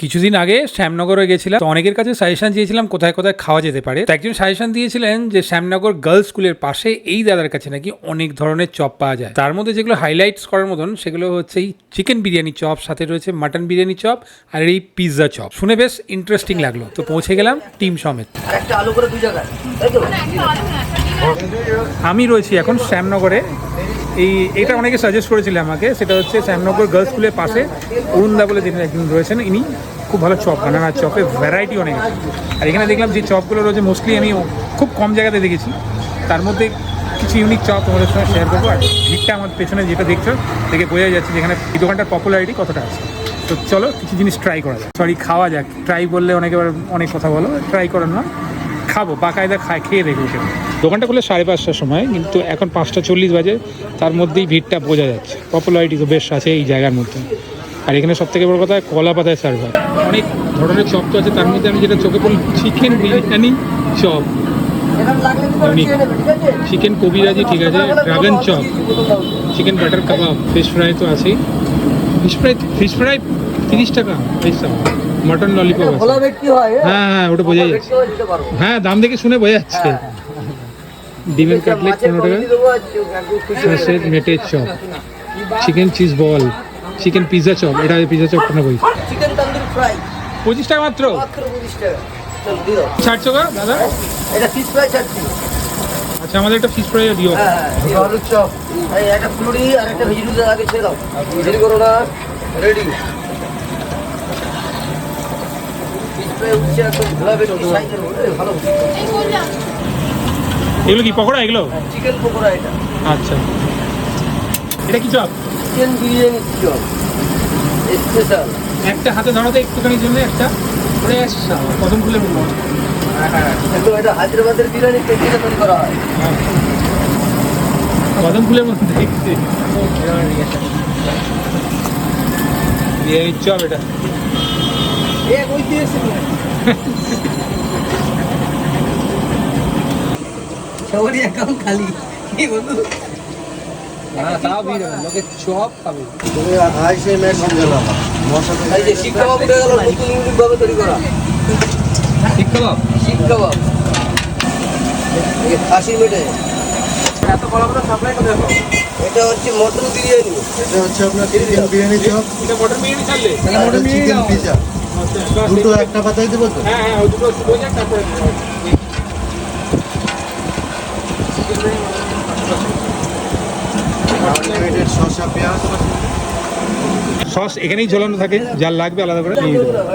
কিছুদিন আগে শ্যামনগরে গেছিলাম তো অনেকের কাছে সাজেশন চেয়েছিলাম কোথায় কোথায় খাওয়া যেতে পারে। তো একজন সাজেশন দিয়েছিলেন যে শ্যামনগর গার্লস স্কুলের পাশে এই দাদার কাছে নাকি অনেক ধরনের চপ পাওয়া যায়। তার মধ্যে যেগুলো হাইলাইটস করার মতন সেগুলো হচ্ছে এই চিকেন বিরিয়ানি চপ সাথে রয়েছে মাটন বিরিয়ানি চপ আর এই পিৎজা চপ। শুনে বেশ ইন্টারেস্টিং লাগল। তো পৌঁছে গেলাম টিম সমেত। একটা আলু করে দুই জায়গায় আমি রয়েছি এখন শ্যামনগরে। এই, এটা অনেকে সাজেস্ট করেছিল আমাকে, সেটা হচ্ছে শ্যামনগর গার্লস স্কুলের পাশে অরুণদা বলে যিনি একজন রয়েছেন, ইনি খুব ভালো চপ বানান আর চপের ভ্যারাইটি অনেক আছে। আর এখানে দেখলাম যে চপগুলো রয়েছে মোস্টলি আমি খুব কম জায়গাতে দেখেছি। তার মধ্যে কিছু ইউনিক চপ তোমাদের সঙ্গে শেয়ার করব, আর ভিড়টা আমার পেছনে যেটা দেখছ, দেখে বোঝা যাচ্ছে যেখানে এই দোকানটার পপুলারিটি কতটা আছে। তো চলো, কিছু জিনিস ট্রাই করা যাক। সরি খাওয়া যাক। ট্রাই বললে অনেকে অনেক কথা বলো ট্রাই করার না। খাব, বাকায়দা খায়, খেয়ে দেখব দোকানটা খুলে সাড়ে পাঁচটার সময়, কিন্তু এখন পাঁচটা চল্লিশ বাজে, তার মধ্যেই ভিড়টা বোঝা যাচ্ছে। পপুলারিটি তো বেশ আছে এই জায়গার মধ্যে। আর এখানে সব থেকে বড় কথা, কলা পাতায় সার্ভ হয়। অনেক ধরনের চপ তো আছে, তার মধ্যে আমি যেটা চোখে পড়ল চিকেন বিরিয়ানি চপ। চিকেন কবিরাজি, ঠিক আছে ড্রাগন চপ। চিকেন বাটার কাবাব ফিশ ফ্রাই তো আছেই। ফিশ ফ্রাই ফিশ ফ্রাই তিরিশ টাকা পয়সা মটন ললিপপ ভোলা ভেটকি হয়? হ্যাঁ হ্যাঁ ওটা বোঝা যাচ্ছে। হয় হ্যাঁ দাম দেখে শুনে বোঝা যাচ্ছে। ডিমের কাটলেট পনেরো টাকা। হয়ে sausage মেটের chop. Chicken cheese ball chicken pizza chop এটা পিৎজা চপটা নেবই। চিকেন তন্দুরি ফ্রাই পঁচিশ টাকা মাত্র? মাত্র পঁচিশ টাকা। চল দাও। ছাড়ছো গা দাদা? এটা ফিশ ফ্রাই চাচ্ছি আচ্ছা আমাদের একটা ফিশ ফ্রাই দিও। হ্যাঁ হ্যাঁ আলুর চপ। এই একটা ফুলুরি আর একটা ভেজিটেবল আগে ছেড়ে দাও। দেরি করো না। রেডি ফিশ ফ্রাই উঠছে একদম ভোলা ভেটকি সাইজের মধ্যে ভালো এগুলো কি পকোড়া এগুলো? চিকেন পকোড়া এটা। আচ্ছা। এটা কি chop? Chicken biryani chop. Special একটা হাতে ধরাতে একটুখানির জন্য একটা। আসছে কদম ফুলের মতো একদম এটা হায়দ্রাবাদের বিরিয়ানি পেটিতে তৈরি করা হয়। হ্যাঁ। কদম ফুলের মতো দেখতে চপ এটা। সবারই অ্যাকাউন্ট খালি। কি বন্ধু? হ্যাঁ এটা হচ্ছে মটন বিরিয়ানি। এটা হচ্ছে আপনার চিকেন বিরিয়ানি চপ। এটা মটন বিরিয়ানি চাললে এটা চিকেন পিজা দুটো একটা পাতাই দেবো তো? হ্যাঁ হ্যাঁ ওই দুটো শুধু যাক তারপরে শসা পেঁয়াজ। সস এখানেই ঝোলানো থাকে যার লাগবে আলাদা করে নিয়ে।